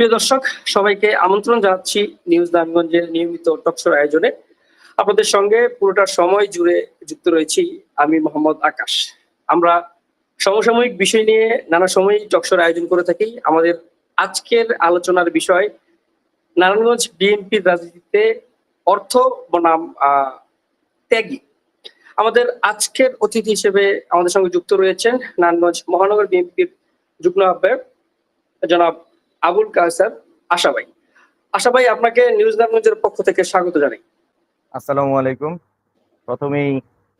প্রিয় দর্শক, সবাইকে আমন্ত্রণ জানাচ্ছি নিউজ নারায়ণগঞ্জের নিয়মিত টকশোর আয়োজনে। আপনাদের সঙ্গে পুরোটা সময় জুড়ে যুক্ত রয়েছি আমি মোহাম্মদ আকাশ। আমরা সমসাময়িক বিষয় নিয়ে নানা সময় টকশোর আয়োজন করে থাকি। আমাদের আজকের আলোচনার বিষয়, নারায়ণগঞ্জ বিএনপির রাজনীতিতে অর্থ বনাম ত্যাগী। আমাদের আজকের অতিথি হিসেবে আমাদের সঙ্গে যুক্ত রয়েছেন নারায়ণগঞ্জ মহানগর বিএনপির যুগ্ম আহ্বায়ক জনাব আবুল কায়সার আশা ভাই আশা ভাই আপনাকে নিউজ নারায়ণগঞ্জের পক্ষ থেকে স্বাগত জানাই। আসসালামু আলাইকুম। প্রথমেই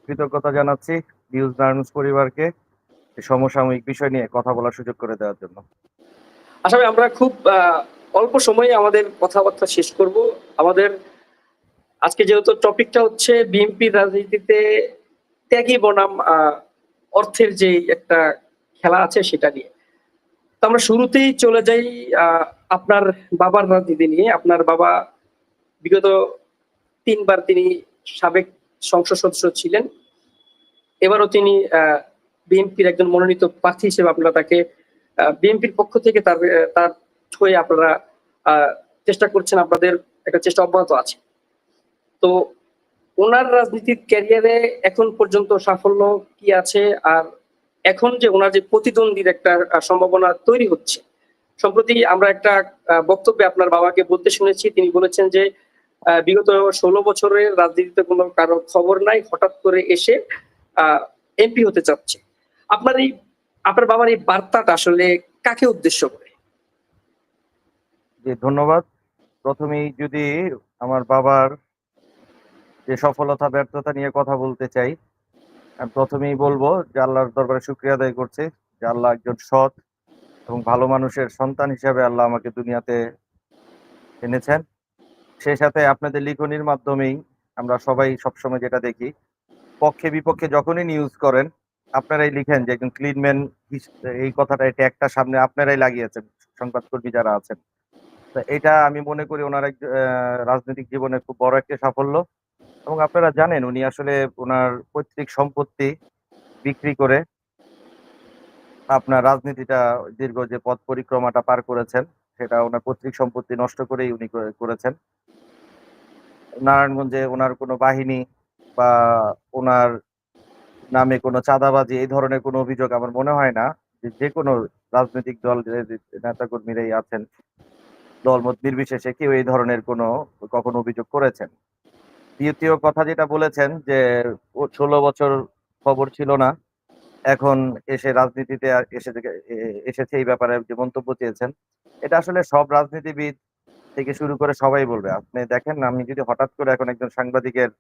কৃতজ্ঞতা জানাচ্ছি নিউজ নারায়ণ পরিবারকে সমসাময়িক বিষয় নিয়ে কথা বলার সুযোগ করে দেওয়ার জন্য। আশা ভাই আমরা খুব অল্প সময়ে আমাদের কথাবার্তা শেষ করব। আমাদের আজকে যেহেতু টপিকটা হচ্ছে বিএনপির রাজনীতিতে ত্যাগী বনাম অর্থের যে একটা খেলা আছে সেটা নিয়ে। তো আমরা শুরুতেই চলে যাই আপনার বাবার রাজনীতি নিয়ে। আপনার বাবা বিগত তিনবার তিনি সাবেক সংসদ সদস্য ছিলেন। এবারও তিনি বিএনপির একজন মনোনীত প্রার্থী হিসেবে আপনারা তাকে বিএনপির পক্ষ থেকে তার তার হয়ে আপনারা চেষ্টা করছেন আপনাদের একটা চেষ্টা অব্যাহত আছে। তো ওনার রাজনীতির ক্যারিয়ারে এখন পর্যন্ত সাফল্য কি আছে? আর এখন যে ওনার যে প্রতিদ্বন্দ্বীর একটা সম্ভাবনা তৈরি হচ্ছে, সম্প্রতি আমরা একটা বক্তব্যে আপনার বাবাকে বলতে শুনেছি, তিনি বলেছেন যে বিগত ষোলো বছরের রাজনীতিতে কোনো কারও খবর নাই, হঠাৎ করে এসে এমপি হতে চাচ্ছে। আপনার এই, আপনার বাবার এই বার্তাটা আসলে কাকে উদ্দেশ্য করে? ধন্যবাদ। প্রথমেই যদি আমার বাবার যে সফলতা, ব্যর্থতা নিয়ে কথা বলতে চাই প্রথমেই বলব যে আল্লাহর দরবারে শুক্রিয়া আদায় করছি যে আল্লাহ একজন সৎ এবং ভালো মানুষের সন্তান হিসাবে আল্লাহ আমাকে দুনিয়াতে এনেছেন। সেই সাথে আপনাদের লিখনির মাধ্যমেই আমরা সবাই সবসময় যেটা দেখি, পক্ষে বিপক্ষে যখনই নিউজ করেন, আপনারাই লিখেন যে একজন ক্লিনম্যান এই কথাটা, এটা একটা সামনে আপনারাই লাগিয়েছেন, সংবাদকর্মী যারা আছেন। তো এটা আমি মনে করি ওনার রাজনৈতিক জীবনে খুব বড় একটা সাফল্য। এবং আপনারা জানেন উনি আসলে ওনার পৈতৃক সম্পত্তি বিক্রি করে আপনার রাজনীতিটা দীর্ঘ যে পথ পরিক্রমাটা পার করেছেন, সেটা ওনার পৈতৃক সম্পত্তি নষ্ট করেই উনি করে- করেছেন। নারায়ণগঞ্জে ওনার কোনো বাহিনী বা ওনার নামে কোনো চাঁদাবাজি, এই ধরনের কোনো অভিযোগ আমার মনে হয় না যে কোনো রাজনৈতিক দল নেতা কর্মীরাই আছেন, দলমত নির্বিশেষে কেউ এই ধরনের কোনো, কখনো অভিযোগ করেছেন। দ্বিতীয় কথা যেটা বলেছেন যে ষোলো বছর খবর ছিল না, এখন এসে রাজনীতিতে এসে এসেছে এই ব্যাপারে যে মন্তব্য চেয়েছেন। এটা আসলে সব রাজনীতিবিদ থেকে শুরু করে সবাই বলবে। আপনি দেখেন আমি যদি হঠাৎ করে এখন একজন সাংবাদিকের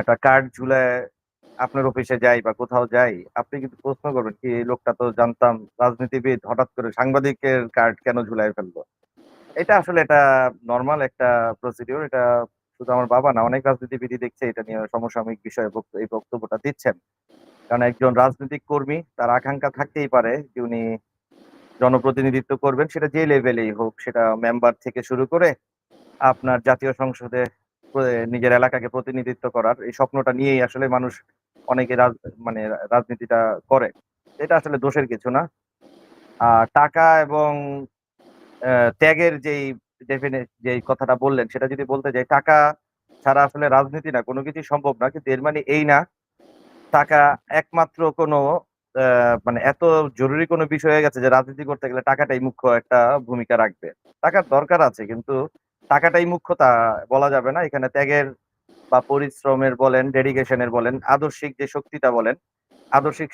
একটা কার্ড ঝুলায় আপনার অফিসে যাই বা কোথাও যাই, আপনি কিন্তু প্রশ্ন করবেন, কি লোকটা তো জানতাম রাজনীতিবিদ, হঠাৎ করে সাংবাদিকের কার্ড কেন ঝুলাই ফেলল? এটা আসলে এটা নর্মাল একটা প্রসিডিওর এটা শুধু আমার বাবা না অনেক রাজনীতিবিদই দেখছে, এটা নিয়ে সমসাময়িক বিষয়ে এই বক্তব্যটা দিচ্ছেন। কারণ একজন রাজনৈতিক কর্মী, তার আকাঙ্ক্ষা থাকতেই পারে যে উনি জনপ্রতিনিধিত্ব করবেন, সেটা যে লেভেলেই হোক, সেটা মেম্বার থেকে শুরু করে আপনার জাতীয় সংসদে নিজের এলাকাকে প্রতিনিধিত্ব করার, এই স্বপ্নটা নিয়েই আসলে মানুষ অনেকে মানে রাজনীতিটা করে। এটা আসলে দোষের কিছু না। আর টাকা এবং ত্যাগের যেই যেই কথাটা বললেন, সেটা যদি বলতে যাই, টাকা ছাড়া আসলে রাজনীতি না, কোনো কিছু সম্ভব না, কিন্তু এর মানে এই না, টাকা একমাত্র কোনো মানে এত জরুরি কোনো বিষয় হয়ে গেছে যে রাজনীতি করতে গেলে টাকাটাই মুখ্য একটা ভূমিকা রাখবে। টাকার দরকার আছে, কিন্তু টাকাটাই মুখ্য তা বলা যাবে না। এখানে ত্যাগের বা পরিশ্রমের বলেন ডেডিকেশনের বলেন, আদর্শিক যে শক্তিটা বলেন, আদর্শিক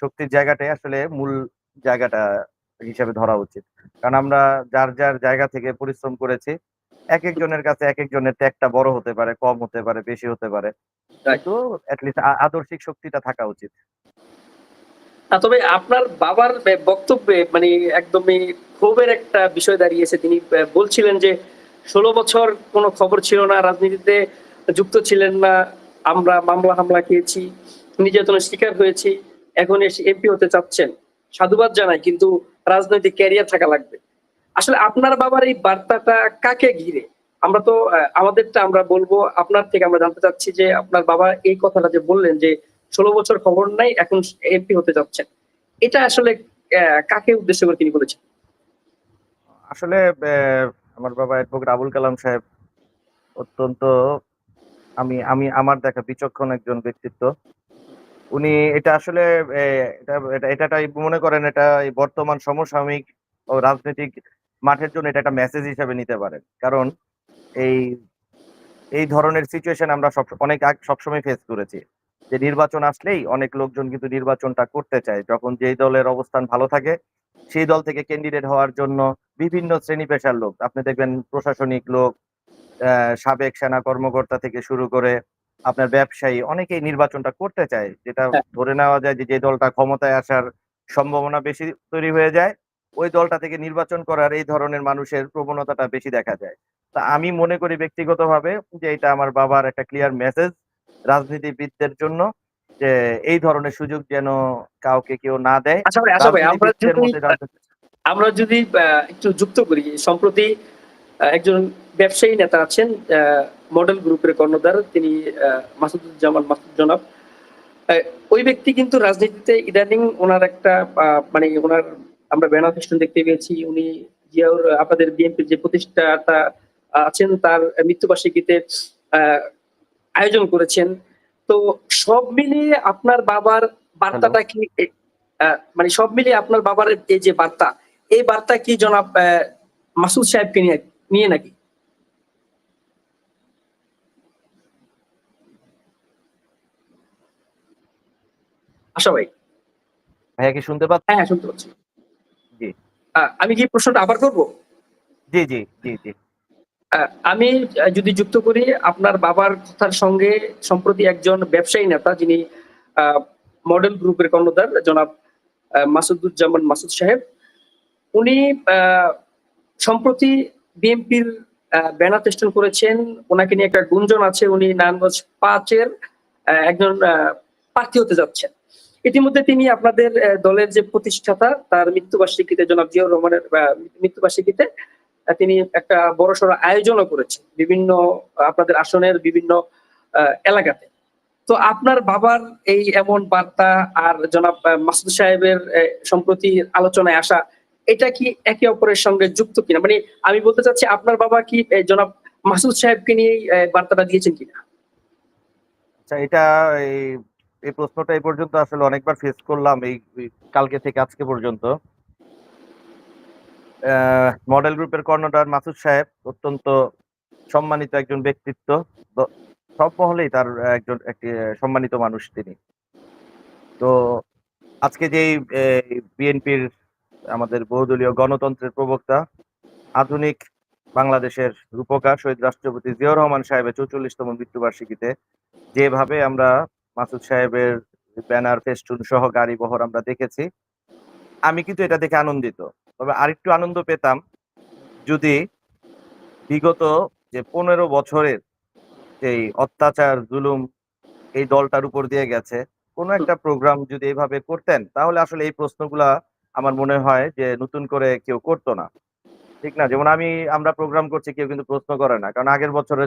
শক্তির জায়গাটাই আসলে মূল জায়গাটা হিসাবে ধরা উচিত। কারণ আমরা যার যার জায়গা থেকে পরিশ্রম করেছি এক একজনের কাছে এক একজনের ত্যাগটা বড় হতে পারে কম হতে পারে বেশি হতে পারে। কিন্তু অ্যাটলিস্ট আদর্শিক শক্তিটা থাকা উচিত। তবে আপনার বাবার বক্তব্যে মানে একদমই ক্ষোভের একটা বিষয় দাঁড়িয়েছে। তিনি বলছিলেন যে ষোলো বছর কোনো খবর ছিল না রাজনীতিতে যুক্ত ছিলেন না আমরা মামলা হামলা খেয়েছি নির্যাতনের শিকার হয়েছি এখন এসে এমপি হতে চাচ্ছেন। সাধুবাদ জানাই কিন্তু রাজনৈতিক ক্যারিয়ার থাকা লাগবে। আসলে আপনার বাবার এই বার্তাটা কাকে ঘিরে? আমরা তো আমাদেরটা আমরা বলব, আপনার থেকে আমরা জানতে চাচ্ছি যে আপনার বাবা এই কথাটা যে বললেন যে ষোলো বছর খবর নাই, এখন এমপি হতে যাচ্ছেন। এটা আসলে কাকে উদ্দেশ্য করে তিনি বলেছেন? আসলে আমার বাবা অ্যাডভোকেট আবুল কালাম সাহেব অত্যন্ত, আমি আমি, আমার দেখা বিচক্ষণ একজন ব্যক্তিত্ব। উনি এটা আসলে এটা মনে করেন এটা বর্তমান সমসাময়িক ও রাজনৈতিক মাঠের জন্য এটা একটা মেসেজ হিসেবে নিতে পারেন। কারণ এই এই ধরনের সিচুয়েশন আমরা সব, অনেক সবসময় ফেস করেছি। যে নির্বাচন আসলেই অনেক লোকজন কিন্তু নির্বাচনটা করতে চায়। যখন যেই দলের অবস্থান ভালো থাকে, সেই দল থেকে ক্যান্ডিডেট হওয়ার জন্য বিভিন্ন শ্রেণি পেশার লোক, আপনি দেখবেন প্রশাসনিক লোক সাবেক সেনা কর্মকর্তা থেকে শুরু করে আপনার ব্যবসায়ী অনেকেই নির্বাচনটা করতে চায় যেটা হ্যাঁ। ধরে নেওয়া যায় যে যে দলটা ক্ষমতায় আসার সম্ভাবনা বেশি তৈরি হয়ে যায় ওই দলটা থেকে নির্বাচন করার এই ধরনের মানুষের প্রবণতাটা বেশি দেখা যায় তা আমি মনে করি ব্যক্তিগতভাবে যে এটা আমার বাবার একটা ক্লিয়ার মেসেজ রাজনীতিবিদদের জন্য যে এই ধরনের সুযোগ যেন কাউকে কেউ না দেয় আচ্ছা আচ্ছা আমরা যদি একটু যুক্ত করি সম্প্রতি একজন ব্যবসায়ী নেতা আছেন আহ, মডেল গ্রুপের কর্ণধার, তিনি মাসুদুজ্জামান মাসুদ জনাব। ওই ব্যক্তি কিন্তু রাজনীতিতে ইদানিং ওনার একটা মানে ওনার আমরা ব্যানার ফেস্টুন দেখতে পেয়েছি, উনি জিয়াউর, আপনাদের বিএনপির যে প্রতিষ্ঠাতা আছেন, তার মৃত্যুবার্ষিকীতে আয়োজন করেছেন। তো সব মিলিয়ে আপনার বাবার বার্তাটা কি মানে সব মিলিয়ে আপনার বাবার এই যে বার্তা, এই বার্তা কি জনাব মাসুদ সাহেবকে নিয়ে নিয়ে নাকি? আশা ভাই ভাইয়া কি শুনতে পাচ্ছেন? হ্যাঁ শুনতে পাচ্ছি। জি। আমি কি প্রশ্নটা আবার করব? জি জি জি জি। আমি যদি যুক্ত করি আপনার বাবার কথার সঙ্গে সম্প্রতি একজন ব্যবসায়ী নেতা যিনি মডেল গ্রুপের কর্ণধার জনাব মাসুদুজ্জামান মাসুদ সাহেব উনি সম্প্রতি বিএনপির ব্যানার টেস্টন করেছেন। ওনাকে নিয়ে একটা গুঞ্জন আছে। উনি নারায়ণগঞ্জ পাঁচের একজন প্রার্থী হতে যাচ্ছেন। ইতিমধ্যে তিনি আপনাদের দলের যে প্রতিষ্ঠাতা, তার মৃত্যুবার্ষিকীতে জনাব জিয়াউর রহমানের মৃত্যুবার্ষিকীতে তিনি একটা বড়সড় আয়োজনও করেছেন বিভিন্ন, আপনাদের আসনের বিভিন্ন এলাকাতে। তো আপনার বাবার এই এমন বার্তা আর জনাব মাসুদ সাহেবের সম্প্রতি আলোচনায় আসা, এটা কি একে অপরের সঙ্গে যুক্ত কিনা? মানে আমি বলতে চাচ্ছি, আপনার বাবা কি জনাব মাসুদ সাহেবকে নিয়ে বার্তাটা দিয়েছেন কিনা? আচ্ছা এটা এই প্রশ্নটা এই পর্যন্ত আসলে অনেকবার ফেস করলাম এই কালকে থেকে আজকে পর্যন্ত। মডেল গ্রুপের কর্ণধার মাসুদ সাহেব অত্যন্ত সম্মানিত একজন ব্যক্তিত্ব। সব মহলেই তার একজন, একটি সম্মানিত মানুষ তিনি। তো আজকে যেই বিএনপির আমাদের বহুদলীয় গণতন্ত্রের প্রবক্তা, আধুনিক বাংলাদেশের রূপকার শহীদ রাষ্ট্রপতি জিয়াউর রহমান সাহেবের চৌচল্লিশতম মৃত্যুবার্ষিকীতে যেভাবে আমরা মাসুদ সাহেবের ব্যানার, ফেস্টুন সহ গাড়ি বহর আমরা দেখেছি। আমি কিন্তু এটা দেখে আনন্দিত। তবে আরেকটু আনন্দ পেতাম যদি বিগত যে পনেরো বছরের এই অত্যাচার, জুলুম এই দলটার উপর দিয়ে গেছে, কোনো একটা প্রোগ্রাম যদি এইভাবে করতেন, তাহলে আসলে এই প্রশ্নগুলা আমার মনে হয় যে নতুন করে কেউ করতো না। ঠিক না? যেমন আমি, আমরা প্রোগ্রাম করছি, কেউ কিন্তু প্রশ্ন করে না। কারণ আগের বছরে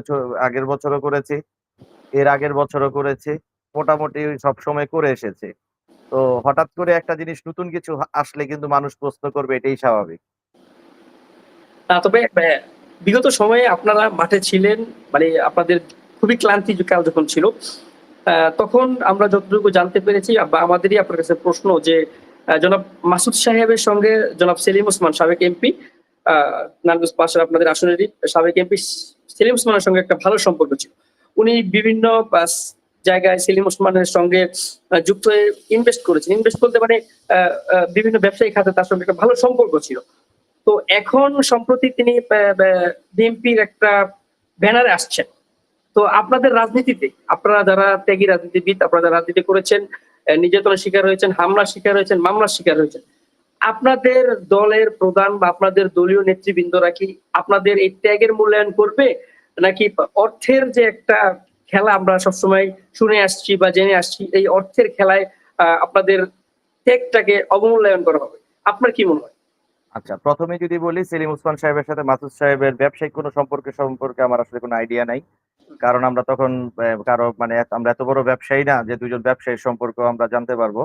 আগের বছরও করেছি, এর আগের বছরও করেছি। মোটামুটি সব সময় করে এসেছে। তো হঠাৎ করে একটা জিনিস, নতুন কিছু আসলে কিন্তু মানুষ প্রশ্ন করবে, এটাই স্বাভাবিক। তবে বিগত সময়ে আপনারা মাঠে ছিলেন মানে আপনাদের খুবই ক্লান্তি কাল যখন ছিল তখন আমরা যতটুকু জানতে পেরেছি, বা আমাদেরই আপনার কাছে প্রশ্ন যে জনাব মাসুদ সাহেবের সঙ্গে জনাব সেলিম ওসমান সাবেক এমপি নারায়ণগঞ্জ পাশের আপনাদের আসনেরই সাবেক এমপি সেলিম ওসমানের সঙ্গে একটা ভালো সম্পর্ক ছিল। উনি বিভিন্ন জায়গায় সেলিম ওসমানের সঙ্গে যুক্ত হয়ে ইনভেস্ট করেছেন। ইনভেস্ট বলতে মানে বিভিন্ন ব্যবসায়ী খাতে তার সঙ্গে একটা ভালো সম্পর্ক ছিল। তো এখন সম্প্রতি তিনি বিএনপির একটা ব্যানারে আসছেন। তো আপনাদের রাজনীতিতে, আপনারা যারা ত্যাগী রাজনীতিবিদ, আপনারা রাজনীতি করেছেন নির্যাতনের শিকার হয়েছেন, হামলার শিকার হয়েছেন, মামলার শিকার হয়েছেন, আপনাদের দলের প্রধান বা আপনাদের দলীয় নেতৃবৃন্দরা কি আপনাদের এই ত্যাগের মূল্যায়ন করবে? নাকি অর্থের যে একটা খেলা আমরা সবসময় শুনে আসছি বা জেনে আসছি এই অর্থের খেলায় আপনাদের ত্যাগটাকে অবমূল্যায়ন করা হবে। আপনার কি মনে হয়? আচ্ছা প্রথমে যদি বলি সেলিম ওসমান সাহেবের সাথে মাসুদ সাহেবের ব্যবসায়িক কোনো সম্পর্ক সম্পর্কে আমার আসলে কোনো আইডিয়া নাই। কারণ আমরা তখন কারও মানে আমরা এত বড় ব্যবসায়ী না যে দুজন ব্যবসায়ীর সম্পর্ক আমরা জানতে পারব।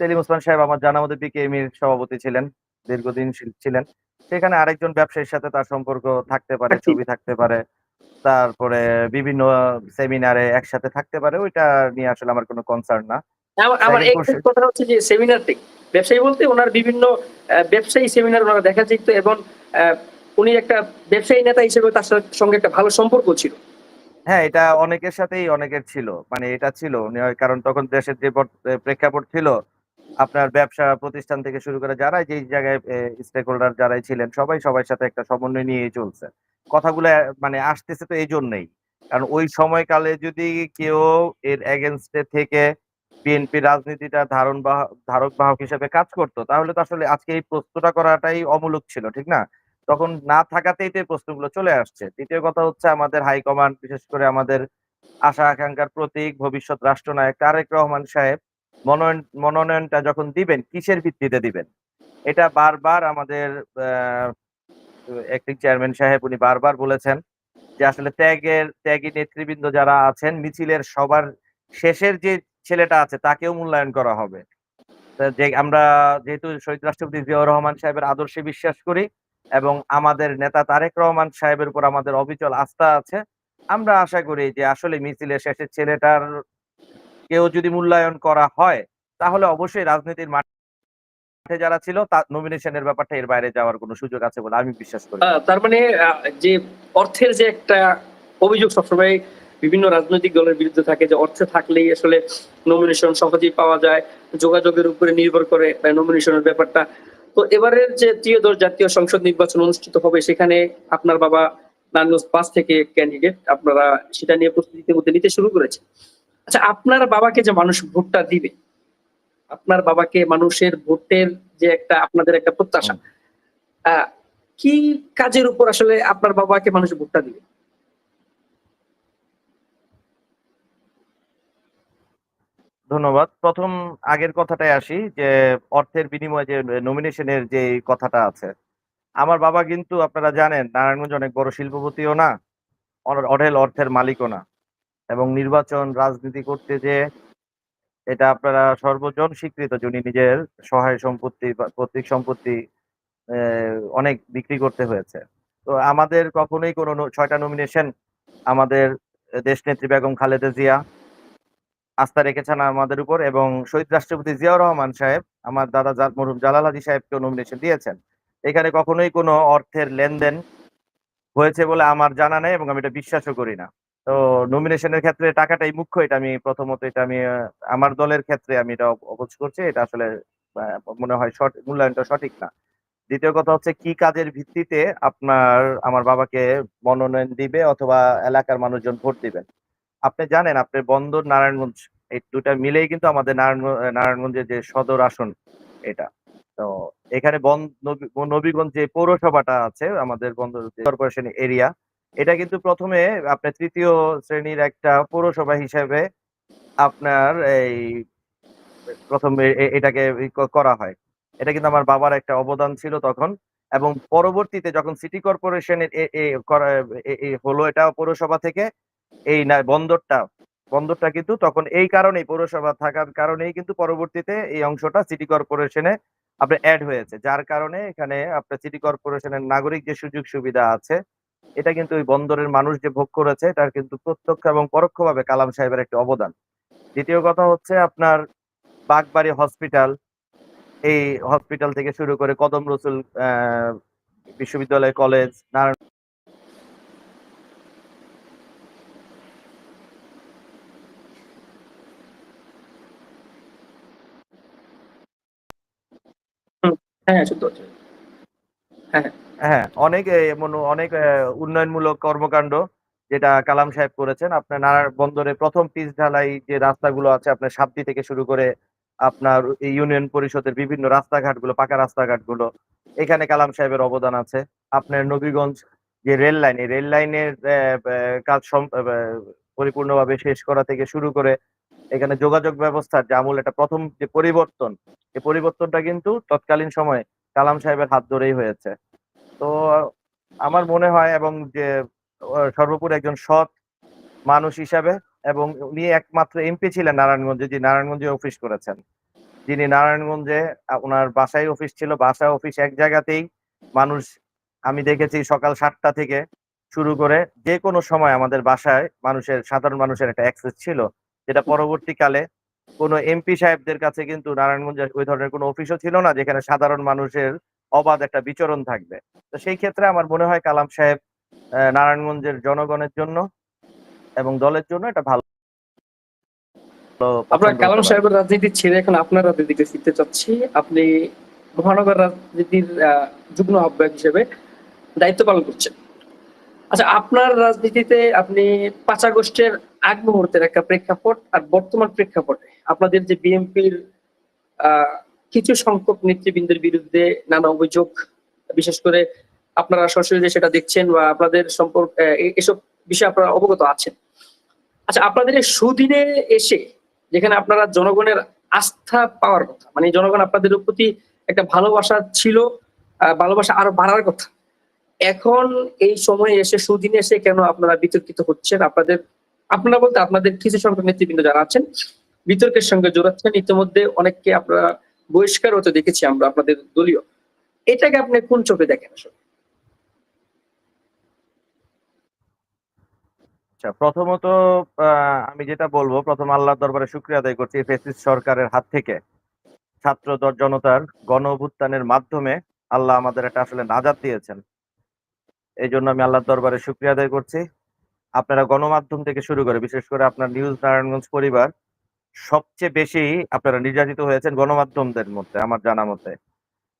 সেলিম ওসমান সাহেব আমার জানা মতো বিকেএমির সভাপতি ছিলেন দীর্ঘদিন ছিলেন। সেখানে আরেকজন ব্যবসায়ীর সাথে তার সম্পর্ক থাকতে পারে ছবি থাকতে পারে। তারপরে বিভিন্ন সেমিনারে একসাথে থাকতে পারে ওইটা নিয়ে আসলে আমার কোনো কনসার্ন না। আমার এক কথা হচ্ছে যে সেমিনার ব্যবসায়ী বলতে ওনার বিভিন্ন ব্যবসায়ী সেমিনার ওনারা দেখা যেত এবং উনি একটা ব্যবসায়ী নেতা হিসেবে তার সঙ্গে একটা ভালো সম্পর্ক ছিল। হ্যাঁ এটা অনেকের সাথেই অনেকের ছিল। মানে এটা ছিল। কারণ তখন দেশের যে প্রেক্ষাপট ছিল আপনার ব্যবসা প্রতিষ্ঠান থেকে শুরু করে যারাই যে জায়গায় স্টেক হোল্ডার যারাই ছিলেন সবাই সবার সাথে একটা সমন্বয় নিয়েই চলছে। কথাগুলো মানে আসতেছে তো এই জন্যই কারণ ওই সময়কালে যদি কেউ এর এগেনস্টে থেকে বিএনপি রাজনীতিটা ধারণ ধারক বাহক হিসেবে কাজ করতো, তাহলে তো আসলে আজকে এই প্রশ্নটা করাটাই অমূলক ছিল, ঠিক না? তখন না থাকাতেই তো এই প্রশ্নগুলো চলে আসছে। দ্বিতীয় কথা হচ্ছে আমাদের হাইকমান্ড বিশেষ করে আমাদের আশা আকাঙ্ক্ষার প্রতীক, ভবিষ্যৎ রাষ্ট্রনায়ক তারেক রহমান সাহেব মনোনয়ন মনোনয়নটা যখন দিবেন, কিসের ভিত্তিতে দিবেন? এটা বারবার আমাদের অ্যাক্টিং চেয়ারম্যান সাহেব উনি বারবার বলেছেন যে আসলে ত্যাগের, ত্যাগী নেতৃবৃন্দ যারা আছেন, মিছিলের সবার শেষের যে ছেলেটা আছে, তাকেও মূল্যায়ন করা হবে। যে আমরা যেহেতু শহীদ রাষ্ট্রপতি জিয়াউর রহমান সাহেবের আদর্শে বিশ্বাস করি এবং আমাদের নেতা তারেক রহমান সাহেবের উপর আমাদের অবিচল আস্থা আছে, আমরা আশা করি যে আসলে মিছিলের শেষের ছেলেটার কেউ যদি মূল্যায়ন করা হয়, তাহলে অবশ্যই রাজনীতির মাঠে যারা ছিল, তা নমিনেশনের ব্যাপারটা এর বাইরে যাওয়ার কোনো সুযোগ আছে বলে আমি বিশ্বাস করি। তার মানে যে অর্থের যে একটা অভিযোগ সবসময় বিভিন্ন রাজনৈতিক দলের বিরুদ্ধে থাকে যে অর্থে থাকলেই আসলে নমিনেশন সহজেই পাওয়া যায়, যোগাযোগের উপরে নির্ভর করে নমিনেশনের ব্যাপারটা। তো এবারের যে ত্রিয়দশ জাতীয় সংসদ নির্বাচন অনুষ্ঠিত হবে, সেখানে আপনার বাবা নারায়ণগঞ্জ পাঁচ থেকে ক্যান্ডিডেট আপনারা সেটা নিয়ে প্রস্তুতি নিতে শুরু করেছে আচ্ছা আপনার বাবাকে যে মানুষ ভোটটা দিবে আপনার বাবাকে মানুষের ভোটের যে একটা আপনাদের একটা প্রত্যাশা। কি কাজের উপর আসলে আপনার বাবাকে মানুষ ভোটটা দিবে? ধন্যবাদ। প্রথম আগের কথাটাই আসি যে অর্থের বিনিময়ে যে নমিনেশনের যে কথাটা আছে। আমার বাবা কিন্তু আপনারা জানেন নারায়ণগঞ্জ অনেক বড় শিল্পপতিও না অঢেল অর্থের মালিকও না। এবং নির্বাচন রাজনীতি করতে যে এটা আপনারা সর্বজন স্বীকৃত, যিনি নিজের সহায় সম্পত্তি পৈতৃক সম্পত্তি অনেক বিক্রি করতে হয়েছে। তো আমাদের কখনোই কোনো ছয়টা নমিনেশন আমাদের দেশনেত্রী বেগম খালেদা জিয়া, আস্থা রেখেছেন আমাদের উপর এবং শহীদ রাষ্ট্রপতি জিয়াউর রহমান সাহেব, আমার দাদা মরহুম জালাল হাজি সাহেবকেও নমিনেশন দিয়েছেন। এখানে কখনোই কোনো অর্থের লেনদেন হয়েছে বলে আমার জানা নেই এবং আমি এটা বিশ্বাসও করি না। তো নমিনেশনের ক্ষেত্রে টাকাটাই মুখ্য, এটা আমি প্রথমত এটা আমি, আমার দলের ক্ষেত্রে আমি এটা অব- অবুঝ করছি, এটা আসলে মনে হয় সঠিক, মূল্যায়নটা সঠিক না। দ্বিতীয় কথা হচ্ছে কি কাজের ভিত্তিতে আপনার, আমার বাবাকে মনোনয়ন দিবে অথবা এলাকার মানুষজন ভোট দিবেন। আপনি জানেন, আপনি বন্দর নারায়ণগঞ্জ, এই দুটা মিলেই কিন্তু আমাদের নারায়ণগঞ্জ নারায়ণগঞ্জের যে সদর আসন এটা। তো এখানে নবীগঞ্জ যে পৌরসভাটা আছে, আমাদের বন্দর কর্পোরেশন এরিয়া এটা কিন্তু প্রথমে আপনার তৃতীয় শ্রেণির একটা পৌরসভা হিসেবে আপনার এই প্রথম এটাকে করা হয়। এটা কিন্তু আমার বাবার একটা অবদান ছিল তখন এবং পরবর্তীতে যখন সিটি কর্পোরেশনের হলো এটা পৌরসভা থেকে, এই না, বন্দরটা বন্দরটা কিন্তু তখন এই কারণেই পৌরসভা থাকার কারণেই কিন্তু পরবর্তীতে এই অংশটা সিটি কর্পোরেশনে আপনার অ্যাড হয়েছে। যার কারণে এখানে আপনার সিটি কর্পোরেশনের নাগরিক যে সুযোগ সুবিধা আছে এটা কিন্তু ওই বন্দরের মানুষ যে ভোগ করেছে, তার কিন্তু প্রত্যক্ষ এবং পরোক্ষভাবে কালাম সাহেবের একটি অবদান। দ্বিতীয় কথা হচ্ছে আপনার বাগবাড়ি হসপিটাল। এই হসপিটাল থেকে শুরু করে কদম রসুল বিশ্ববিদ্যালয়, কলেজ, নারায়ণ হ্যাঁ পাচ্ছি হ্যাঁ হ্যাঁ। অনেক এমন অনেক আহ, উন্নয়নমূলক কর্মকাণ্ড যেটা কালাম সাহেব করেছেন। আপনার নারায়ণ বন্দরে প্রথম পিচ ঢালাই যে রাস্তাগুলো আছে আপনার সাবদি থেকে শুরু করে আপনার ইউনিয়ন পরিষদের বিভিন্ন রাস্তাঘাটগুলো পাকা রাস্তাঘাটগুলো এখানে কালাম সাহেবের অবদান আছে। আপনার নবীগঞ্জ যে রেল লাইন এই রেল লাইনের কাজ পরিপূর্ণভাবে শেষ করা থেকে শুরু করে এখানে যোগাযোগ ব্যবস্থার যে আমূল একটা প্রথম যে পরিবর্তন এই পরিবর্তনটা কিন্তু তৎকালীন সময়ে কালাম সাহেবের হাত ধরেই হয়েছে। তো আমার মনে হয় এবং যে সর্বোপরি একজন সৎ মানুষ হিসাবে এবং উনি একমাত্র এমপি ছিলেন নারায়ণগঞ্জে যে নারায়ণগঞ্জে অফিস করেছেন। যিনি নারায়ণগঞ্জে ওনার বাসায় অফিস ছিল। বাসা অফিস এক জায়গাতেই মানুষ, আমি দেখেছি সকাল সাতটা থেকে শুরু করে যে কোনো সময় আমাদের বাসায় মানুষের, সাধারণ মানুষের একটা অ্যাক্সেস ছিল। যেটা পরবর্তীকালে কোনো এমপি সাহেবদের কাছে কিন্তু নারায়ণগঞ্জে ওই ধরনের কোনো অফিসও ছিল না, যেখানে সাধারণ মানুষের অবাধ একটা বিচরণ থাকবে। তো সেই ক্ষেত্রে আমার মনে হয় কালাম সাহেব আহ, নারায়ণগঞ্জের জনগণের জন্য এবং দলের জন্য এটা ভালো আপনার কালাম সাহেবের রাজনীতি ছেড়ে এখন আপনার রাজনীতিতে ফিরতে চাচ্ছি। আপনি মহানগর রাজনীতির আহ, যুগ্ম আহ্বায়ক হিসেবে দায়িত্ব পালন করছেন। আচ্ছা আপনার রাজনীতিতে আপনি পাঁচ আগস্টের আগ মুহূর্তের একটা প্রেক্ষাপট আর বর্তমান প্রেক্ষাপটে আপনাদের যে বিএনপির কিছু সংখ্যক নেতৃবৃন্দের বিরুদ্ধে নানা অভিযোগ, বিশেষ করে আপনারা সরাসরি সেটা দেখছেন বা আপনাদের সম্পর্ক এসব বিষয়ে আপনারা অবগত আছেন। আচ্ছা আপনাদের সুদিনে এসে যেখানে আপনারা জনগণের আস্থা পাওয়ার কথা মানে জনগণ আপনাদের প্রতি একটা ভালোবাসা ছিল ভালোবাসা আরও বাড়ার কথা, এখন এই সময়ে এসে সুদিনে এসে কেন আপনারা বিতর্কিত হচ্ছেন? আপনাদের, আপনারা বলতে আপনাদের কিছু সংখ্যক নেতৃবৃন্দ যারা আছেন, বিতর্কের সঙ্গে জড়াচ্ছেন, ইতিমধ্যে অনেককে আপনারা বহিষ্কার হতে দেখেছি আমরা, আপনাদের দলীয়। এটাকে আপনি কোন চোখে দেখেন আসলে? আচ্ছা প্রথমত আমি যেটা বলব, প্রথম আল্লাহর দরবারে শুক্রিয়া আদায় করছি ফেসিস সরকারের হাত থেকে। ছাত্র জনতার গণ অভ্যুত্থানের মাধ্যমে আল্লাহ আমাদের একটা আসলে নাজাত দিয়েছেন। এই জন্য আমি আল্লাহর দরবারে শুক্রিয়া আদায় করছি। আপনারা গণমাধ্যম থেকে শুরু করে, বিশেষ করে আপনার নিউজ নারায়ণগঞ্জ পরিবার সবচেয়ে বেশি আপনারা নির্যাতিত হয়েছেন গণমাধ্যমদের মধ্যে, আমার জানা মতে।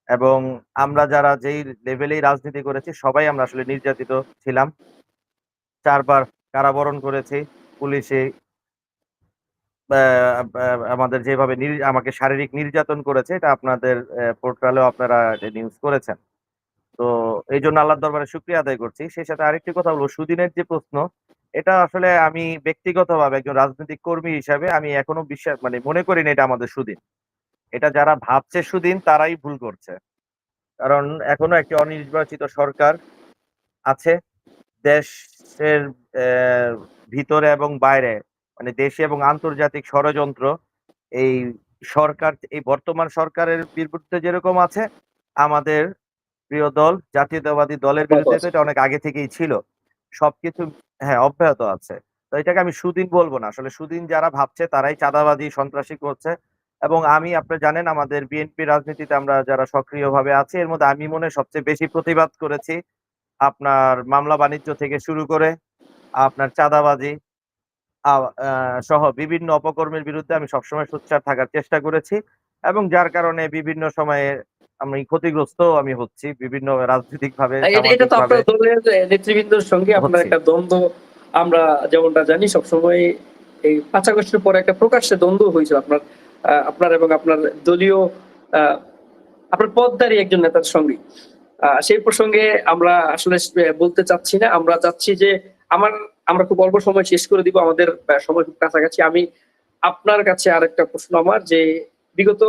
এবং আমরা যারা যেই লেভেলেই রাজনীতি করেছি, সবাই আমরা আসলে নির্যাতিত ছিলাম। চারবার কারাবরণ করেছি পুলিশে। আমাদের যেভাবে আমাকে শারীরিক নির্যাতন করেছে, এটা আপনাদের পোর্টালেও আপনারা নিউজ করেছেন। তো এই জন্য আল্লাহ দরবারে শুক্রিয়া আদায় করছি। সেই সাথে আরেকটি কথা বলব সুদিনের যে প্রশ্ন এটা আসলে আমি ব্যক্তিগতভাবে একজন রাজনৈতিক কর্মী হিসাবে আমি এখনও বিশ্বাস মানে মনে করি না এটা আমাদের সুদিন। এটা যারা ভাবছে সুদিন তারাই ভুল করছে। কারণ এখনও একটি অনির্বাচিত সরকার আছে দেশের ভিতরে এবং বাইরে। মানে দেশে এবং আন্তর্জাতিক ষড়যন্ত্র এই সরকার এই বর্তমান সরকারের বিরুদ্ধে যেরকম আছে আমাদের প্রিয় দল জাতীয়তাবাদী দলের বিরুদ্ধে এটা অনেক আগে থেকেই ছিল। সবকিছু হ্যাঁ অব্যাহত আছে। তো এটাকে আমি সুদিন বলব না। আসলে সুদিন যারা ভাবছে তারাই চাঁদাবাজি, সন্ত্রাসী করছে। এবং আমি, আপনি জানেন, আমাদের বিএনপি রাজনীতিতে আমরা যারা সক্রিয়ভাবে আছি, এর মধ্যে আমি মনে সবচেয়ে বেশি প্রতিবাদ করেছি আপনার মামলা বাণিজ্য থেকে শুরু করে আপনার চাঁদাবাজি সহ বিভিন্ন অপকর্মের বিরুদ্ধে আমি সবসময় সোচ্চার থাকার চেষ্টা করেছি। এবং যার কারণে বিভিন্ন সময়ে আমি ক্ষতিগ্রস্ত আমি হচ্ছি বিভিন্ন রাজনৈতিক ভাবে এটা এটা তো আপনার দলের নেতৃবৃন্দের সঙ্গে আপনার একটা দ্বন্দ্ব আমরা যেমনটা জানি সবসময় এই পাঁচ আগস্টের পরে একটা প্রকাশ্যে দ্বন্দ্ব হয়েছিল আপনার আপনার এবং আপনার দলীয় আপনার পদধারী একজন নেতার সঙ্গে। আহ, সেই প্রসঙ্গে আমরা আসলে বলতে চাচ্ছি না। আমরা চাচ্ছি যে আমার আমরা খুব অল্প সময় শেষ করে দিব আমাদের সময় খুব কাছাকাছি। আমি আপনার কাছে আরেকটা প্রশ্ন আমার যে বিগত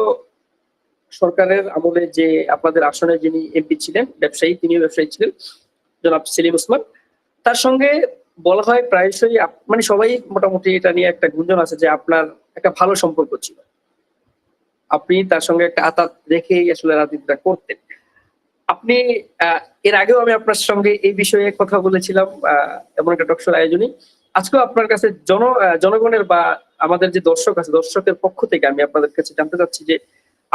সরকারের আমলে যে আপনাদের আসনে যিনি এমপি ছিলেন, ব্যবসায়ী, তিনিও ব্যবসায়ী ছিলেন, জনাব সেলিম ওসমান। তার সঙ্গে বলা হয় প্রায়শই মানে সবাই মোটামুটি এটা নিয়ে একটা গুঞ্জন আছে যে আপনার একটা ভালো সম্পর্ক ছিল। আপনি তার সঙ্গে একটা আতাত রেখেই আসলে রাজনীতিটা করতেন। আপনি এর আগেও আমি আপনার সঙ্গে এই বিষয়ে কথা বলেছিলাম এমন একটা টকশোর আয়োজনে। আজকেও আপনার কাছে জন জনগণের বা আমাদের যে দর্শক আছে, দর্শকের পক্ষ থেকে আমি আপনাদের কাছে জানতে চাচ্ছি যে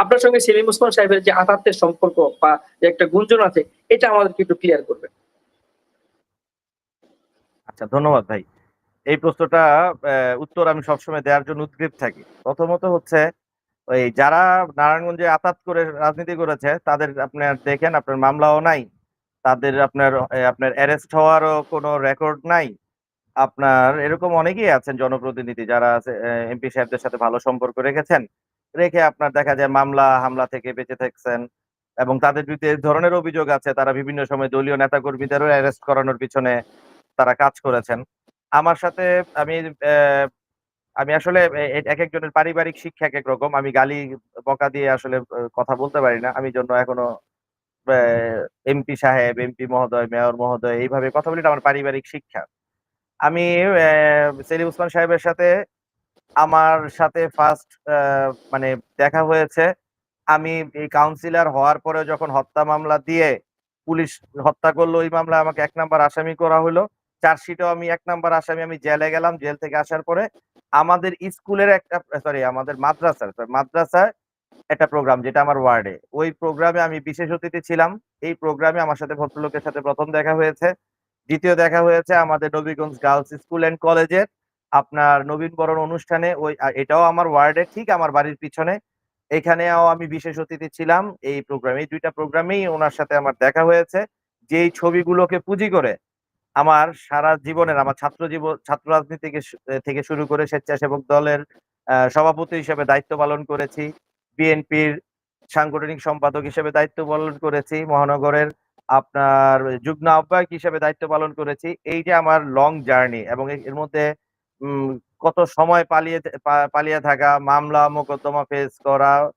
আপনার সঙ্গে সেলিম ওসমান সাহেবের যে আতাতের সম্পর্ক বা যে একটা গুঞ্জন আছে, এটা আমাদেরকে একটু ক্লিয়ার করবেন। আচ্ছা ধন্যবাদ ভাই। এই প্রশ্নটা উত্তর আমি সবসময় দেওয়ার জন্য উদ্গ্রীব থাকি। প্রথমত হচ্ছে, ওই যারা নারায়ণগঞ্জে আতাত করে রাজনীতি করেছে, তাদের আপনার দেখেন, আপনার মামলাও নাই। তাদের আপনার আপনার অ্যারেস্ট হওয়ারও কোনো রেকর্ড নাই। আপনার এরকম অনেকেই আছেন জনপ্রতিনিধি যারা এমপি সাহেবদের সাথে ভালো সম্পর্ক রেখেছেন। রেখে আপনার দেখা যায় মামলা, হামলা থেকে বেঁচে থাকছেন এবং তাদের বিরুদ্ধে ধরনের অভিযোগ আছে, তারা বিভিন্ন সময় দলীয় নেতাকর্মীদেরও অ্যারেস্ট করানোর পিছনে তারা কাজ করেছেন। আমার সাথে আমি আমি আসলে এক একজনের পারিবারিক শিক্ষা এক এক রকম, আমি গালি বকা দিয়ে আসলে কথা বলতে পারি না। আমি জন্য এখনও এমপি সাহেব এমপি মহোদয়, মেয়র মহোদয়, এইভাবে কথা বলি আমার পারিবারিক শিক্ষা। আমি সেলিম উসমান সাহেবের সাথে আমার সাথে ফার্স্ট মানে দেখা হয়েছে। আমি এই কাউন্সিলর হওয়ার পরে যখন হত্যা মামলা দিয়ে পুলিশ হত্যা করল, ওই মামলায় আমাকে এক নাম্বার আসামি করা হলো। চার্জশিটেও আমি এক নাম্বার আসামি, আমি জেলে গেলাম। জেল থেকে আসার পরে আমাদের স্কুলের একটা সরি আমাদের মাদ্রাসার মাদ্রাসায় একটা প্রোগ্রাম যেটা আমার ওয়ার্ডে ওই প্রোগ্রামে আমি বিশেষ অতিথি ছিলাম। এই প্রোগ্রামে আমার সাথে ভদ্রলোকের সাথে প্রথম দেখা হয়েছে। দ্বিতীয় দেখা হয়েছে আমাদের নবীগঞ্জ গার্লস স্কুল অ্যান্ড কলেজের আপনার নবীনবরণ অনুষ্ঠানে ওই এটাও আমার ওয়ার্ডে ঠিক আমার বাড়ির পিছনে। এখানেও আমি বিশেষ অতিথি ছিলাম। এই প্রোগ্রামে এই দুইটা প্রোগ্রামেই ওনার সাথে আমার দেখা হয়েছে। যেই ছবিগুলোকে পুঁজি করে আমার সারা জীবনের, আমার ছাত্র জীবন ছাত্র রাজনীতি থেকে শুরু করে স্বেচ্ছাসেবক দলের সভাপতি হিসেবে দায়িত্ব পালন করেছি। বিএনপির সাংগঠনিক সম্পাদক হিসেবে দায়িত্ব পালন করেছি। মহানগরের আপনার যুগ্ম আহ্বায়ক হিসেবে দায়িত্ব পালন করেছি। এই যে আমার লং জার্নি এবং এর মধ্যে কত সময় পালিয়ে পালিয়ে থাকা, মামলা মোকদ্দমা ফেস করা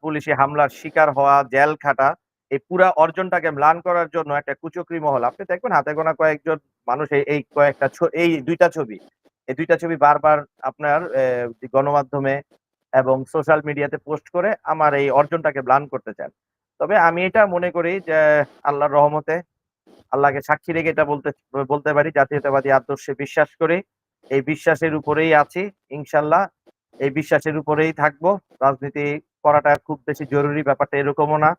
পুলিশি হামলার শিকার হওয়া, জেল খাটা, এই পুরা অর্জনটাকে ম্লান করার জন্য একটা কুচক্রি মহল। আপনি দেখবেন হাতে গোনা কয়েকজন মানুষ এই- কয়েকটা এই দুইটা ছবি, এই দুইটা ছবি বারবার আপনার গণমাধ্যমে এবং সোশ্যাল মিডিয়াতে পোস্ট করে আমার এই অর্জনটাকে ম্লান করতে চান। তবে আমি এটা মনে করি যে, আল্লাহর রহমতে, আল্লাহকে সাক্ষী রেখে এটা বলতে বলতে পারি, জাতীয়তাবাদী আদর্শে বিশ্বাস করি। এই বিশ্বাসের উপরেই আছি ইনশাল্লাহ। এই বিশ্বাসের উপরেই থাকব। রাজনীতি করাটা খুব বেশি জরুরি ব্যাপারটা এরকমও না।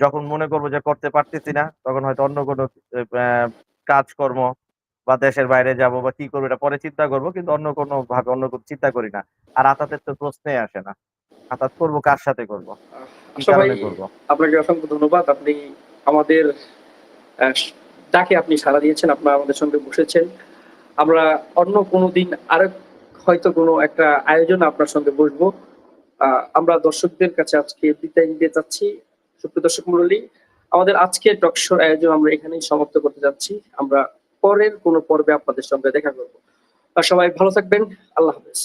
যখন মনে করব যে করতে পারতেছি না তখন হয়তো অন্য কোনো কাজকর্ম বা দেশের বাইরে যাব বা কি করব এটা পরে চিন্তা করব কিন্তু অন্য কোনো ভাবে অন্য কোনো চিন্তা করি না। আর আতাতের তো প্রশ্নই আসে না। আতাত করব কার সাথে করব? করব? আপনাকে অসংখ্য ধন্যবাদ। আপনি আমাদের ডাকে আপনি সাড়া দিয়েছেন আপনার আমাদের সঙ্গে বসেছেন। আমরা অন্য কোনো দিন আরেক, হয়তো কোনো একটা আয়োজন আপনার সঙ্গে বসবো। আমরা দর্শকদের কাছে আজকে বিদায় নিতে চাচ্ছি। সুপ্রিয় দর্শক মন্ডলী আমাদের আজকের টকশোর আয়োজন আমরা এখানেই সমাপ্ত করতে যাচ্ছি। আমরা পরের কোনো পর্বে আপনাদের সঙ্গে দেখা করব। সবাই ভালো থাকবেন। আল্লাহ হাফেজ।